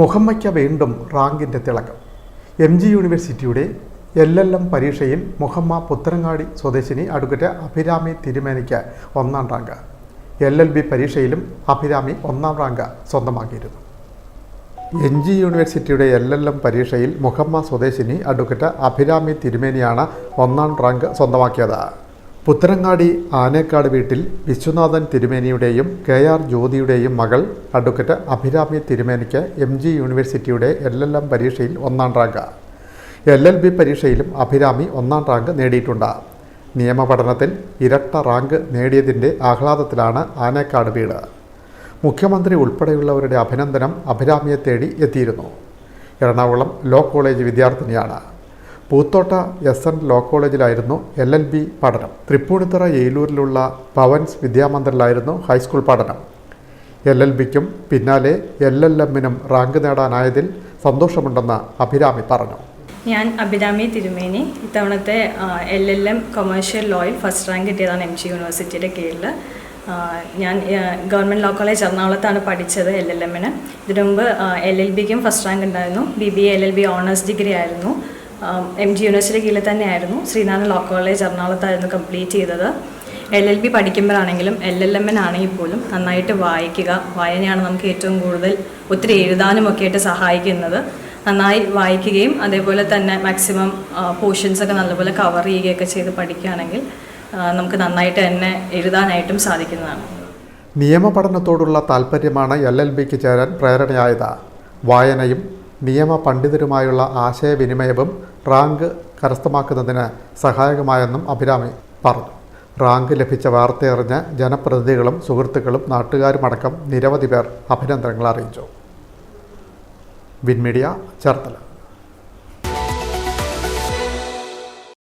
മുഹമ്മയ്ക്ക വീണ്ടും റാങ്കിന്റെ തിളക്കം. എം ജി യൂണിവേഴ്സിറ്റിയുടെ എൽ എൽ എം പരീക്ഷയിൽ മുഹമ്മ പുത്തനങ്ങാടി സ്വദേശിനി അഡ്വക്കേറ്റ് അഭിരാമി തിരുമേനിക്ക് ഒന്നാം റാങ്ക്. എൽ എൽ ബി പരീക്ഷയിലും അഭിരാമി ഒന്നാം റാങ്ക് സ്വന്തമാക്കിയിരുന്നു. എൻ ജി യൂണിവേഴ്സിറ്റിയുടെ എൽ എൽ എം പരീക്ഷയിൽ മുഹമ്മ സ്വദേശിനി അഡ്വക്കേറ്റ് അഭിരാമി തിരുമേനിയാണ് ഒന്നാം റാങ്ക് സ്വന്തമാക്കിയത്. പുത്തനങ്ങാടി ആനേക്കാട് വീട്ടിൽ വിശ്വനാഥൻ തിരുമേനിയുടെയും കെ ആർ ജ്യോതിയുടെയും മകൾ അഡ്വക്കറ്റ് അഭിരാമി തിരുമേനിക്ക് എം ജി യൂണിവേഴ്സിറ്റിയുടെ എൽ എൽ എം പരീക്ഷയിൽ ഒന്നാം റാങ്ക്. എൽ എൽ ബി പരീക്ഷയിലും അഭിരാമി ഒന്നാം റാങ്ക് നേടിയിട്ടുണ്ട്. നിയമപഠനത്തിൽ ഇരട്ട റാങ്ക് നേടിയതിന്റെ ആഹ്ലാദത്തിലാണ് ആനേക്കാട് വീട്. മുഖ്യമന്ത്രി ഉൾപ്പെടെയുള്ളവരുടെ അഭിനന്ദനം അഭിരാമിയെ തേടി എത്തിയിരുന്നു. എറണാകുളം ലോ കോളേജ് വിദ്യാർത്ഥിനിയാണ്. പൂത്തോട്ട എസ് എൻ ലോ കോളേജിലായിരുന്നു എൽ എൽ ബി പഠനം. തൃപ്പൂണിത്തറ ഏലൂരിലുള്ള പവൻസ് വിദ്യാമന്ദിറിലായിരുന്നു ഹൈസ്കൂൾ പഠനം. എൽ എൽ ബിക്കും പിന്നാലെ എൽ എൽ എമ്മിനും റാങ്ക് നേടാനായതിൽ സന്തോഷമുണ്ടെന്ന് അഭിരാമി പറഞ്ഞു. ഞാൻ അഭിരാമി തിരുമേനി. ഇത്തവണത്തെ എൽ എൽ എം കൊമേഴ്ഷ്യൽ ലോയിൽ ഫസ്റ്റ് റാങ്ക് കിട്ടിയതാണ് എം ജി യൂണിവേഴ്സിറ്റിയുടെ കീഴിൽ ഞാൻ ഗവൺമെന്റ് ലോ കോളേജ് എറണാകുളത്താണ് പഠിച്ചത് എൽ എൽ എമ്മിന്. ഇതിനു മുമ്പ് എൽ എൽ ബിക്കും ഫസ്റ്റ് റാങ്ക് ഉണ്ടായിരുന്നു. B B L L B honours degree ആയിരുന്നു. എം ജി യൂണിവേഴ്സിറ്റി കീഴിൽ തന്നെയായിരുന്നു ശ്രീനാരായണ ലോ കോളേജ് എറണാകുളത്തായിരുന്നു കംപ്ലീറ്റ് ചെയ്തത്. എൽ എൽ ബി പഠിക്കുമ്പോഴാണെങ്കിലും എൽ എൽ എമ്മിനാണെങ്കിൽ പോലും നന്നായിട്ട് വായിക്കുക. വായനയാണ് നമുക്ക് ഏറ്റവും കൂടുതൽ ഒത്തിരി എഴുതാനും ഒക്കെ ആയിട്ട് സഹായിക്കുന്നത്. നന്നായി വായിക്കുകയും അതേപോലെ തന്നെ മാക്സിമം പോർഷൻസ് ഒക്കെ നല്ലപോലെ കവർ ചെയ്യുകയൊക്കെ ചെയ്ത് പഠിക്കുകയാണെങ്കിൽ നമുക്ക് നന്നായിട്ട് തന്നെ എഴുതാനായിട്ടും സാധിക്കുന്നതാണ്. നിയമപഠനത്തോടുള്ള താല്പര്യമാണ് എൽ എൽ ബിക്ക് ചേരാൻ പ്രേരണയായത്. വായനയും നിയമ പണ്ഡിതരുമായുള്ള ആശയവിനിമയവും റാങ്ക് കരസ്ഥമാക്കുന്നതിന് സഹായകമായെന്നും അഭിരാമി പറഞ്ഞു. റാങ്ക് ലഭിച്ച വാർത്തയറിഞ്ഞ് ജനപ്രതിനിധികളും സുഹൃത്തുക്കളും നാട്ടുകാരുമടക്കം നിരവധി പേർ അഭിനന്ദനങ്ങൾ അറിയിച്ചു. വിൻമീഡിയ ചേർത്തല.